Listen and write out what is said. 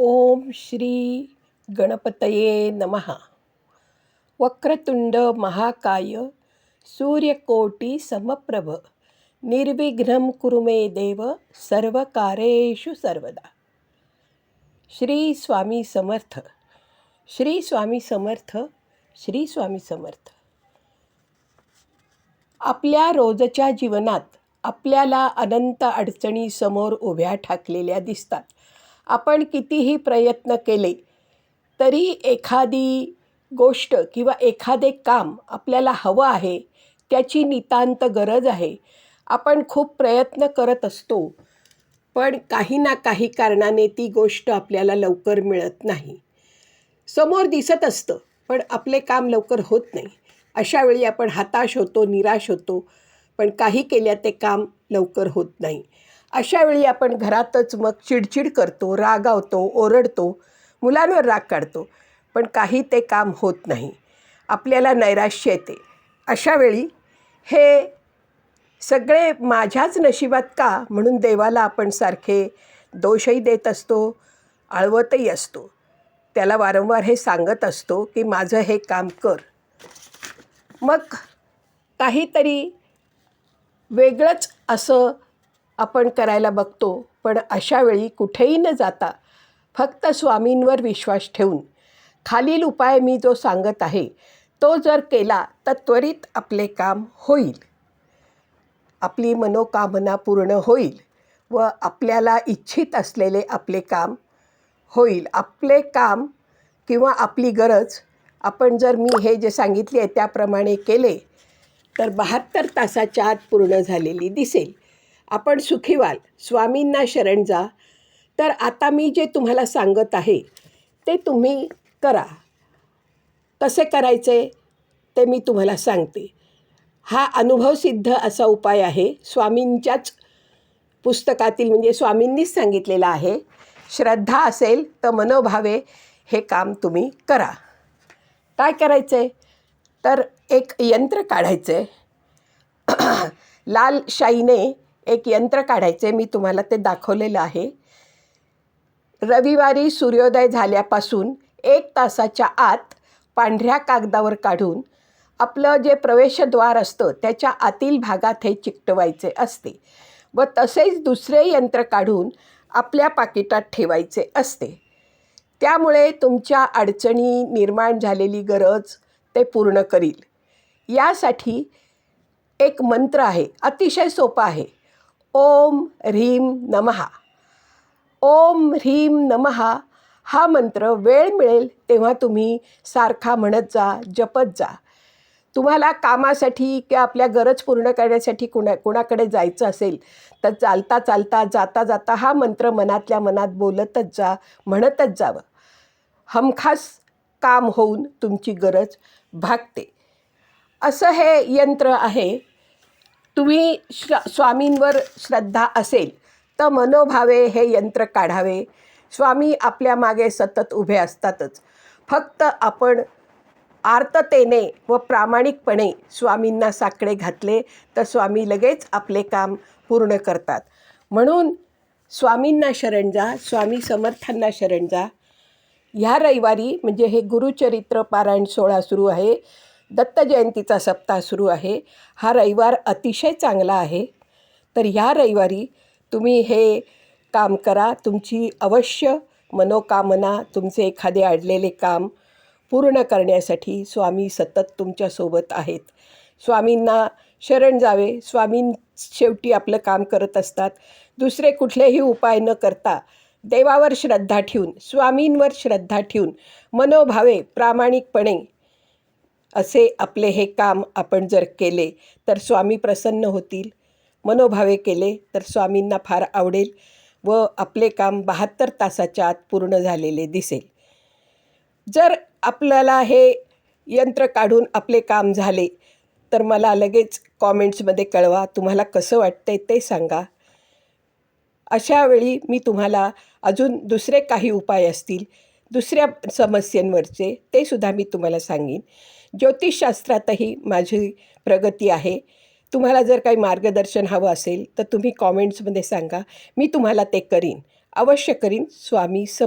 ओम श्री गणपतये नमः. वक्रतुंड महाकाय सूर्यकोटी समप्रभ निर्विघ्नं कुरु मे देव सर्वकारेषु सर्वदा. श्री स्वामी समर्थ श्री स्वामी समर्थ श्री स्वामी समर्थ. आपल्या रोजच्या जीवनात आपल्याला अनंत अडचणी समोर उभ्या ठाकलेल्या दिसतात. आपण कितीही प्रयत्न केले तरी एखादी गोष्ट किंवा एखादे काम आपल्याला हवं आहे त्याची नितांत गरज आहे. आपण खूप प्रयत्न करत असतो पण काही ना काही कारणाने ती गोष्ट आपल्याला लवकर मिळत नाही. समोर दिसत असतं पण आपले काम लवकर होत नाही. अशा वेळी आपण हताश होतो निराश होतो पण काही केल्या ते काम लवकर होत नाही. अशावेळी आपण घरातच मग चिडचिड करतो रागावतो ओरडतो मुलांवर राग काढतो पण काही ते काम होत नाही. आपल्याला नैराश्य येते. अशावेळी हे सगळे माझ्याच नशिबात का म्हणून देवाला आपण सारखे दोषही देत असतो आळवतही असतो. त्याला वारंवार हे सांगत असतो की माझं हे काम कर. मग काहीतरी वेगळंच असं आपण करायला बघतो पण अशावेळी कुठेही न जाता फक्त स्वामींवर विश्वास ठेवून खालील उपाय मी जो सांगत आहे तो जर केला तर त्वरित आपले काम होईल. आपली मनोकामना पूर्ण होईल व आपल्याला इच्छित असलेले आपले काम होईल. आपले काम किंवा आपली गरज आपण जर मी हे जे सांगितले आहे त्याप्रमाणे केले तर बहात्तर तासाच्या आत पूर्ण झालेली दिसेल. आपण सुखी व्हाल स्वामींना शरण जा. तर आता मी जे तुम्हाला सांगत आहे ते तुम्ही करा. कसे करायचे ते मी तुम्हाला सांगते. हा अनुभवसिद्ध असा उपाय आहे स्वामींच्याच पुस्तकातील म्हणजे स्वामींनीच सांगितलेला आहे श्रद्धा असेल तर मनोभावे हे काम तुम्ही करा. काय करायचं? आहे तर एक यंत्र काढायचं. आहे लाल शाईने एक यंत्र काढायचे मी तुम्हाला ते दाखवलेलं आहे. रविवारी सूर्योदय झाल्यापासून एक तासाच्या आत पांढऱ्या कागदावर काढून आपलं जे प्रवेशद्वार असतं त्याच्या आतील भागात हे चिकटवायचे असते व तसेच दुसरे यंत्र काढून आपल्या पाकिटात ठेवायचे असते. त्यामुळे तुमच्या अडचणी निर्माण झालेली गरज ते पूर्ण करील. यासाठी एक मंत्र आहे अतिशय सोपा आहे. ओम ह्रीम नमहा ओम ह्रीम नमहा हा मंत्र वेळ मिळेल तेव्हा तुम्ही सारखा म्हणत जा जपत जा. तुम्हाला कामासाठी किंवा आपल्या गरज पूर्ण करण्यासाठी कुणा कुणाकडे जायचं असेल तर चालता चालता जाता जाता हा मंत्र मनातल्या मनात बोलतच जा म्हणतच जावं. हमखास काम होऊन तुमची गरज भागते. असं हे यंत्र आहे. तुम्ही श्र स्वामींवर श्रद्धा असेल तर मनोभावे हे यंत्र काढावे. स्वामी आपल्या मागे सतत उभे असतातच. फक्त आपण आर्ततेने व प्रामाणिकपणे स्वामींना साकडे घातले तर स्वामी लगेच आपले काम पूर्ण करतात. म्हणून स्वामींना शरण जा स्वामी समर्थांना शरण जा. ह्या रविवारी म्हणजे हे गुरुचरित्र पारायण सोहळा सुरू आहे दत्त जयंतीचा सप्ताह सुरू आहे. हा रविवार अतिशय चांगला आहे. तर ह्या रविवारी तुम्ही हे काम करा. तुमची अवश्य मनोकामना तुमचे एखादे अडलेले काम पूर्ण करण्यासाठी स्वामी सतत तुमच्यासोबत आहेत. स्वामींना शरण जावे. स्वामीं शेवटी आपलं काम करत असतात. दुसरे कुठलेही उपाय न करता देवावर श्रद्धा ठेवून स्वामींवर श्रद्धा ठेवून मनोभावे प्रामाणिकपणे असे आपले हे काम आपण जर केले तर स्वामी प्रसन्न होतील. मनोभावे केले तर स्वामींना फार आवडेल व आपले काम बहात्तर तासाच्या आत पूर्ण झालेले दिसेल. जर आपल्याला हे यंत्र काढून आपले काम झाले तर मला लगेच कॉमेंट्समध्ये कळवा. तुम्हाला कसं वाटतं आहे ते सांगा. अशा वेळी मी तुम्हाला अजून दुसरे काही उपाय असतील दुसऱ्या समस्यांवरचे ते सुद्धा मी तुम्हाला सांगेन. ज्योतिषशास्त्रातही माझी प्रगती आहे. तुम्हाला जर काही मार्गदर्शन हवं असेल तर तुम्ही कॉमेंट्समध्ये सांगा. मी तुम्हाला ते करीन. अवश्य करीन. स्वामी सम